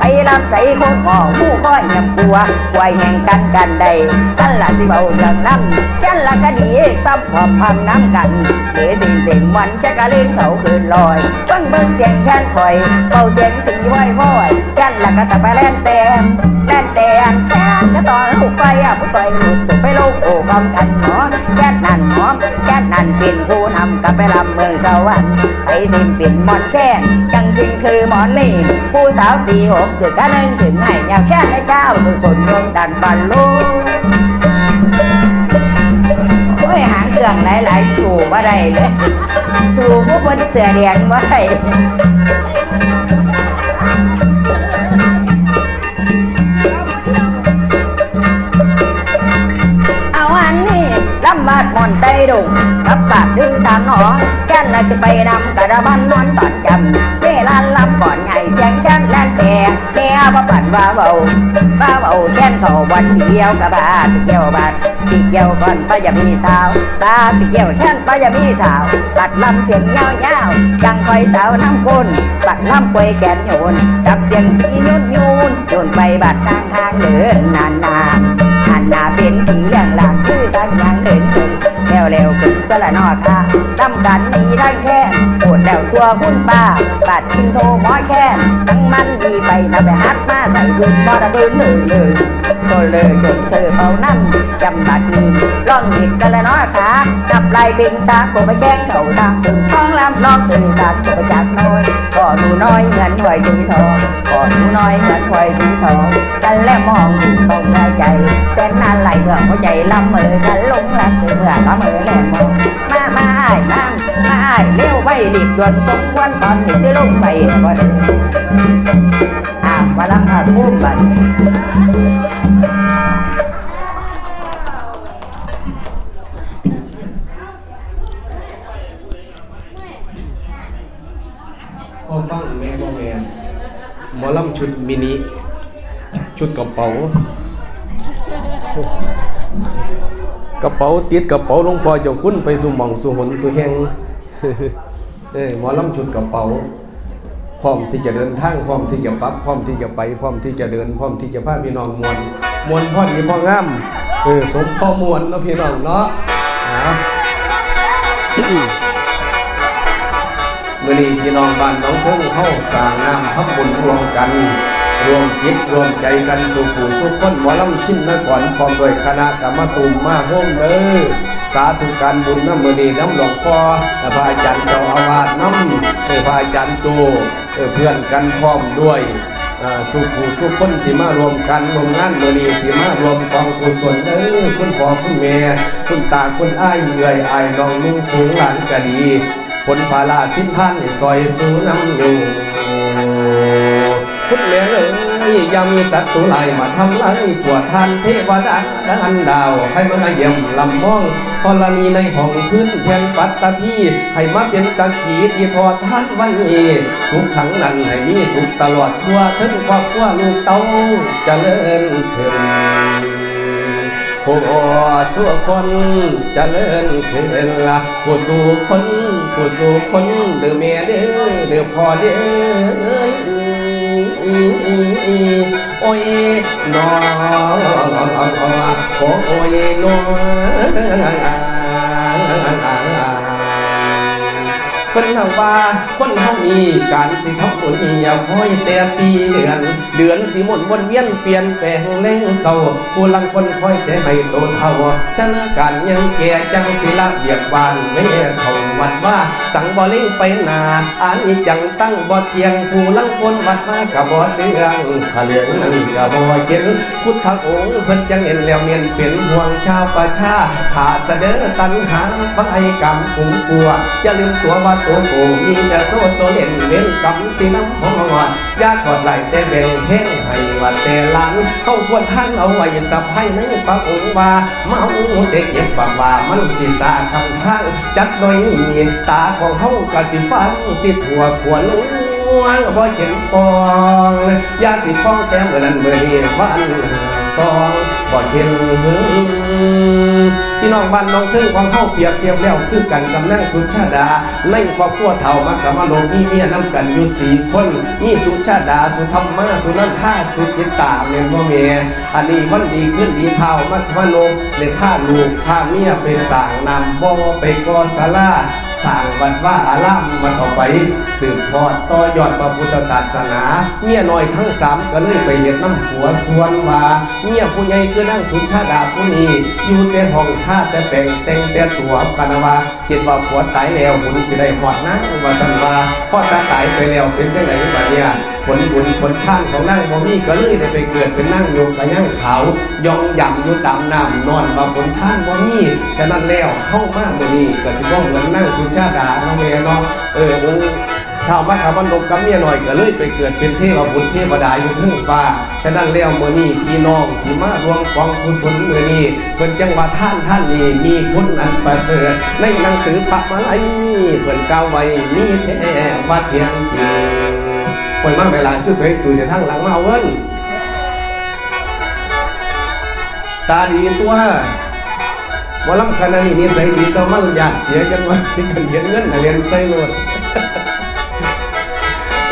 ไปลำใส่โคตรหมอผู้ค่อยยำกลัวกวยแห่งกันกันใดกันละสิเบาเรื่องน้ำกันละคดีซับพอมพังน้ำกันเดือสิมสิมวันแค่กะเล่นเขาคืนลอยฟังเบิ่งเสียงแค้นคอยเบาเสียงสีว้อยว้อยกันละกะตะไปแล่นเต็ม แล่นแต้มแค้นก็ตอนลูกไปอะผู้ต่อยลูกสุไปโลกโอ้กำกันหมอแก้นนั่นหมอมแก้นนั่นเป็นผู้นำกับไปลำเมืองสวรรค์ไปสิมปิ่นหมอนแค้นจังจริงคือหมอนนี่ผู้สาวตีหกเดือดกะนึงถึงให้ยาวแค่ในเจ้าสุดสนยงดันบอลลูกโอ้ยหางเครื่องหลายๆสู่ว่าได้เลยสู่พวกคนเสือแดงว่าได้าดดึงสามหนอแค่นจะไปนำกระดาบันนอนตอนจำเวลาลำก่อนไงเสียงฉันแล่นแก่แม่ว่าปั่นว่าเบาว่าเบาแค่นเขาวันเดียวกับบาจะเกี่ยวบาดที่เกี่ยวก่อนป้าอย่ามีสาวตาสิเกี่ยวแท่นป้าอย่ามีสาวปัดลำเสียงเงาเงาจังคอยสาวน้ำก้นปัดลำกวยแขนโยนจับเสียงสีโยนโยนโยนไปบัดนางทางเดินนานน สละนอค่ะทำกันมีด้านแค่ปวด แล้วตัวคุณป้าปัดกินโทหมอแค่สังมันดีไปนะไปฮัดมาใส่พื้นบ่ได้พื้นเลยเลยก็เลยจนเธอเป่านั่นจำบัดนี้ร้องอีกกันแล้วเนาะค่ะนับลายเป็นสากก็ไปแข่งเขาตามถึงท้องลำลองตื่นสากก็ไปจักน้อยก็หนูน้อยเงินหวยสีทองก็หนูน้อยเงินหวยสีทองกันแล้วมองดูต้องใส่ใจเส้นนั้นไหลเมื่อหัวใจลำเมอฉันลงรักเธอเมื่อละเมอแลมองมามาอ้ายน้ำมาอ้ายเลี้ยวไปรีบด่วนสมควรตอนนี้สิลงไปก็ได้อ่ามาลังอาพุ่มบัดพ่อฟังแม่พ่แม่หมอลำชุดมินิ ชุดกระเป๋ากระเป๋าติดกระเป๋าหลวงพ่อเจ้าคุณไปสู่หม่องสู่หนสู่แห่ง เอ้ยหมอลำชุดกระเป๋า พร้อมที่จะเดินทางพร้อมที่จะปับพร้อมที่จะไปพร้อมที่จะเดินพร้อมที่จะพาพี่น้องมวนมวนพ่อดีพ่องามเออสมพ่อมวนเนาะพี่น้องเนาะอ่ามื่อนี้พี่น้องบ้านน้องเทิงเข้าสร้างน้ำทับบุญรวมกัน รวมจิตรวมใจกันสู่ผู้สุขคนหมอลำชิ้นนก่อนพร้อมโดวยคณะกรรมตุมมาห้มเลย สาธุการบุญน้ำมือนีน้ำหลวงพ่อพระอาจารย์เจ้าอาวาสน้ำพระอาจารย์โจเพื่อนกันพร้อมด้วยสู่ผู้สุขคนที่มารวมกันรวมงานมือนีที่มารวมกองกุศลเด้อคุณพ่อคุณแม่คุณตาคุณอ้ายเอื่อยอ้ายน้องนุ่งฝูงหลานก็ดี ผลพาลาสิ้นท่านซอยสู้น้ำอยู่คุณแม่เอ้ยยังมีศัตรูไล่มาทำลายตัวท่านเทวดาดันดาวให้มาเยี่ยมลำมอง ธรณีในห้องขึ้นเพียงปัตตพีให้มาเป็นสักขีที่ทอดท่านวันนี้สุขขังนั้นให้มีสุขตลอดทั่วถึงครอบครัวลูกเต้าเจริญขึ้นผู้สู่คนเจริญขึ้นละผู้สู่คนผู้สู่คนเดือเมียเด้อเดือพ่อเด้อ โอ้ยน้อโอ้ยน้อ คนเฮาว่าคนเฮามีการสิทำบุญอย่าคอยแต่ปีเดือน เดือนสิหมุนวนเวียนเปลี่ยนแปลงเล่งเศร้าผู้ลังคนคอยแต่ให้โตเท่าชนะการยังแก่จังสิละเบียกบานไม่เขาวัดว่าสังบ่ล่งไปนาอันนี้จังตั้งบ่เทียงผู้ลังคนวัดมากับบ่เตืองขะเหลืองนั่นกับบ่เจ็นพุทธองค์เพิ่นจังเห็นแล้วเมียนเป็นห่วงชาวประชาขาดเสดอตันหาฟังไอกรรมกุมกลัวอย่าลืมตัวว่าตัวโกมีแต่โซ่ตัวเล่นเล่นกำสีน้ำพองอยากกอดไหลแต่เบ่งเพ่งให้ว่าแต่หลังเขาควรท่านเอาไว้สับให้ในพระองค์ว่าเมาเด็กเย็บปากว่ามันสิสาคำทางจัดโดยมีตาของเขากะสิฟังสิถั่วขวนวงบ่เห็นปองยาสิฟ้องแก้มเมื่อนั้นเมื่อนี้วัน สองบ่เข็นหึงพี่น้องบ้านน้องเทิงของเข้าเปียบเทียบแล้วคือกันกับนางสุชาดาในครอบครัวเฒ่ามักกะมาโลมีเมียนํกันอยู่สี่คน มีสุชาดาสุธรรมาสุนันท่าสุกิตาเมนบ่เมียอันนี้วันดีขึ้นดีเฒ่ามักมาโลกเลยพาลูกพาเมียไปสร้างนำบ่ไปกอศาลา สร้างวันว่าอารามมันต่อไป สืบทอดต่อยอดพระพุทธศาสนา เมียน้อยทั้งสามก็เลยไปเห็นน้ำผัวสวนว่าเมียผู้ใหญ่คือนั่งสุชาดาผู้นี้อยู่แต่ห้องท่าแต่แป่งแต่งแต่ตัวกันว่าคิดว่าผัวตายแล้วหุ่นสิได้หอดนั่งว่าสันว่าพ่อตาตายไปแล้วเป็นจังไรบัดเนี่ย ลบุญผลท่านของนั่งบ่มีก็เลยได้ไปเกิดเป็นนั่งโยกกระย่างขาวยองยำอยู่ตามน้ำนอนว่าผลท่านบ่มีฉะนั้นแล้วเข้ามามื้อนี้ก็สิบ่เหมือนนั่งสุชาดาเนาะแม่เนาะเออองข้าวมาขาบันดกกับเมียหน่อยก็เลยไปเกิดเป็นเทพบุตรเทวดาอยู่เทึงฟ้า ฉะนั้นแล้วมื้อนี้พี่น้องที่มารวมกองกุศลมื้อนี้เพิ่นจังว่าท่านท่านนี้มีคุณอันประเสริฐในหนังสือพระมาลัยเพิ่นกล่าวไว้มีแท้ว่าเที่ยงจริง ปล่อยมาเวลาคือสวยตุยแต่ทั้งหลังมาเอาเงินตาดีตัวหว่าลำคณะนี้นิสัยดีแตัวมันอยากเสียกันว่าที่กันเรียนเงินเรียนใส่โลด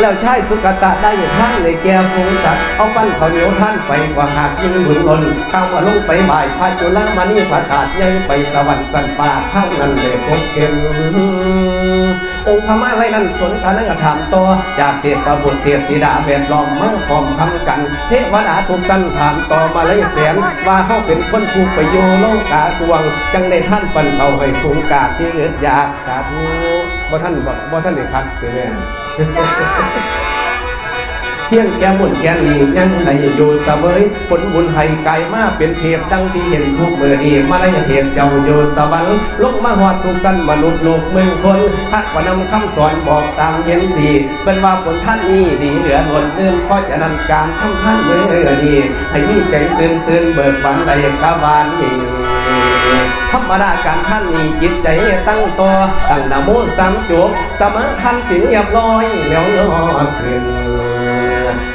แล้วใช่สุกตะได้ท่านในแก้วฟงสัตว์เอาปั้นข้าวเหนียวท่านไปกว่าหากมีบุญล้นข้าวมาลงไปบ่ายพาจุลามานี่พระธาตุใหญ่ไปสวรรค์สันป่าข้างนั้นเลยพบเก็ม องค์พม่าไรนั่นสนทานังถามต่อจากเทพประบุเทพธิดาแวดล้อมมาพร้อมทำกันเทวดาทุกสั้นถามต่อมาเลยเสียงว่าเขาเป็นคนผู้ไปโยโลกากวง จังในท่านปันเขาให้ฟูงกาที่เอิดอยากสาธุบ่ท่านบอกบ่ท่านได้คัดติแม่ เพียงแก้บุญแก่นี้ยังได้อยู่เสมยผลบุญให้ไกลมาเป็นเทพดังที่เห็นทุกเมื่อนี้มาลายเทพเจ้าอยู่สวรรค์ลงมาหอดทุกสันมนุษย์โลกเมืองคนทักว่านำคำสอนบอกตามเห็นสีเป็นว่าผลท่านนี้ดีเหลือล้นเลื่อนเพราะจะนำการทำท่านเมื่อนี้ให้มีใจซื่นซื่นเบิกบานใดกาบานนี้ธรรมดาการท่านมีจิตใจตั้งตัวตั้งนโมสามจบสมาทานสินเรียบร้อยแล้วนอน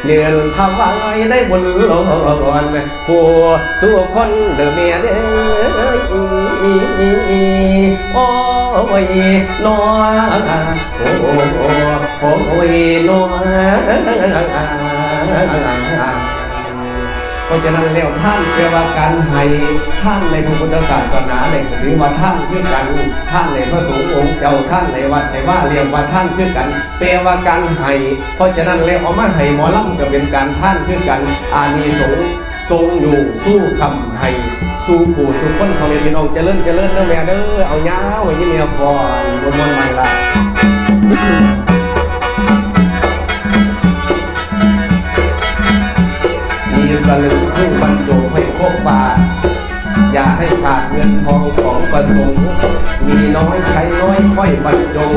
ขึ้นยืนทำไว้ได้บุญหล้นผู้สู้คนเดือเมียเด้อโอ้ยนอโอ้โอ้ยนอเพ ราะฉะนั้นแล้วท่านแปลว่าการให้ท่านในพระพุทธศาสนาเนี่ยถือว่าท่านคือกันท่านในพระสงฆ์องค์เจ้าท่านในวัดในว่าเรียกว่าท่านคือกันแปลว่าการให้เพราะฉะนั้นแล้วเอามาให้หมอลำก็เป็นการท่านคือกันอานิสงส์ทรงอยู่สู้คำให้สู้ผู้สู้คนพ่อแม่พี่น้องเจริญเจริญเด้อแม่เด้อเอายาวไว้ที่เมียฟอนบนบนใหม่ละ สลึงผู้บรรจงให้ครบบาทอย่าให้ขาดเงินทองของประสงค์ มีน้อยใช้น้อยค่อยบรรจง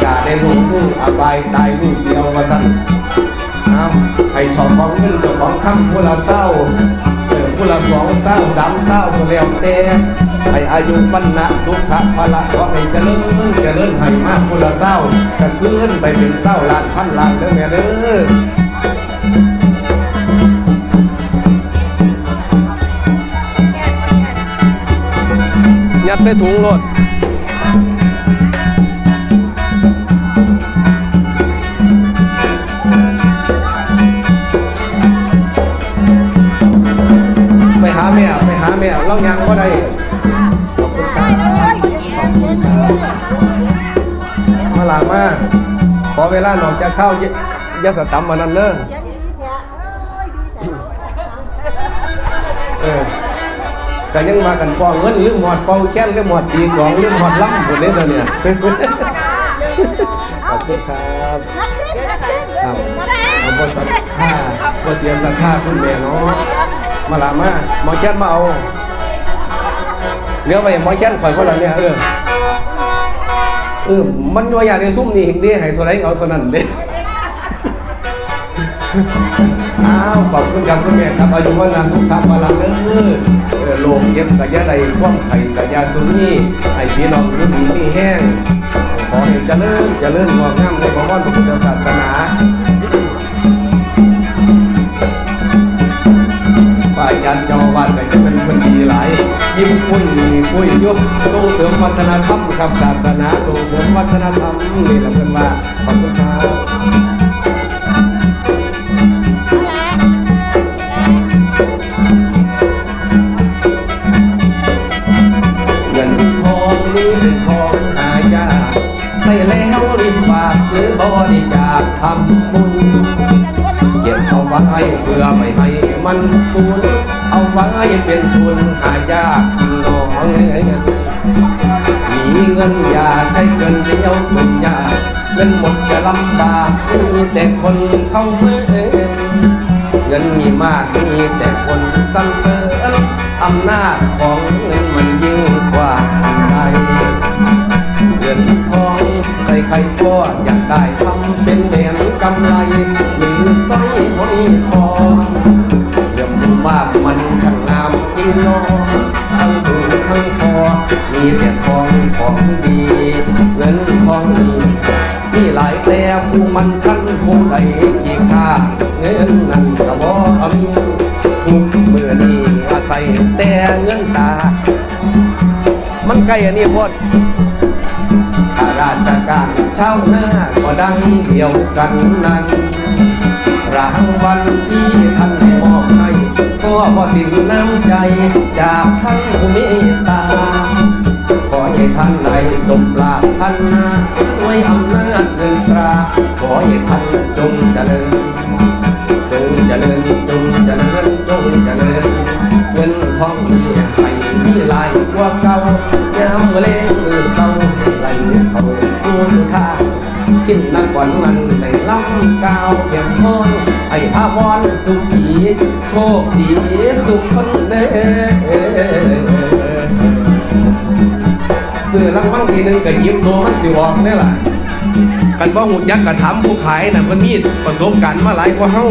อย่าได้ลงทุนอบายตายลูกเดียวว่าสั่นเอาให้ชอบของเงินเจ้าของคำผู้ละเศร้าเออผู้ละสองเศร้าสามเศร้าผู้แล้วแต่ให้อายุปันนะสุขะพละขอให้เจริญเจริญให้มากผู้ละเศร้าจะขึ้นไปเป็นเศร้าล้านพันล้านเด้อแม่เด้อ ใส่ถุงรถไปหาแม่ไปหาแม่เล่ายังก็ได้ขอบคุณครับมาหลามาขอเวลาหนอกจะเข้ายาสตัมมานั่นเนอะเออ ก็ยังมากันฟองเงินลืมหมอดเป่าแค้นลืมหมอดตีกลองลืมหมอดล้ำหมดเลยนะเนี่ยขอบคุณครับครับเอาบศรัทธาบเสียศรัทธาคุณแม่เนาะมาลามาหมอแค้นมาเอาเหลือไปหมอแค้นข่อยพ่อละเนี่ยเออเออมันว่าอยากได้ซุ่มนี่อีกเด้ให้เท่าไรเอาเท่านั้นเด้ อ้าวขอบคุณครับคุณแม่ครับอายุวันนาสุขภาพลังเด้อเออโลมเย็บกะยะใดความไข่กะยาสุนีให้พี่น้องรู้ดีมีแห้ง ขอให้เจริญเจริญงอกงามในพระพุทธพุทธศาสนาฝ่ายยันเจ้าวัดก็จะเป็นคนดีหลายยิ้มปุ้ยปุ้ยยุส่งเสริมวัฒนธรรมครับศาสนาส่งเสริมวัฒนธรรมนี่แหละเพิ่นว่าขอบคุณครับ ให้แล้วรีบฝากหรือบริจาคทำบุญเก็บเอาไว้เพื่อไม่ให้มันสูญเอาไว้เป็นทุนหายากจริงหนองมีเงินอย่าใช้เงินเดียวเงินยากเงินหมดจะลำบากมีแต่คนเข้าเมื่อเงินมีมากมีแต่คนสรรเสริญอำนาจของเงินมันยิ่งกว่าำไรหรือสร้อยห้อยคอเรื่องดูมากมันช่างงามจริงนอทั้งดูทั้งคอมีแต่ทองของดี เงินทองมีมีหลายแต่ผู้มันคันคงได้ขี้ค่าเงินนั่นก็บ่มีทุกเมื่อนี้อาศัยแต่เงินตา มันใกลอันนี้พอด ข้าราชการเชาวนาก็ดังเดียวกันนั้นรางวัลที่ท่านได้มอบให้ก็พอสิ้นน้ำใจจากท่านผู้เมตตา ขอให้ท่านได้สมปรารถนาด้วยอำนาจเงินตรา ขอให้ท่านจงเจริญจงเจริญจงเจริญจงเจริญเงินทองมีให้มีหลายกว่าเก่ายามเมื่ง ก่อนนั้นในลำกาวเขียมพอนไอ้ภาวอนสุขีโชคดีสุขคนเด้อซื้อรางวัลทีหนึงก็ยิ้มตัวมันสิออกนี่ยล่ะกันบ่หุ่นยักษ์กระถามผู้ขายน่ะมันมีประสบการณ์มาหลายกว่าเฮา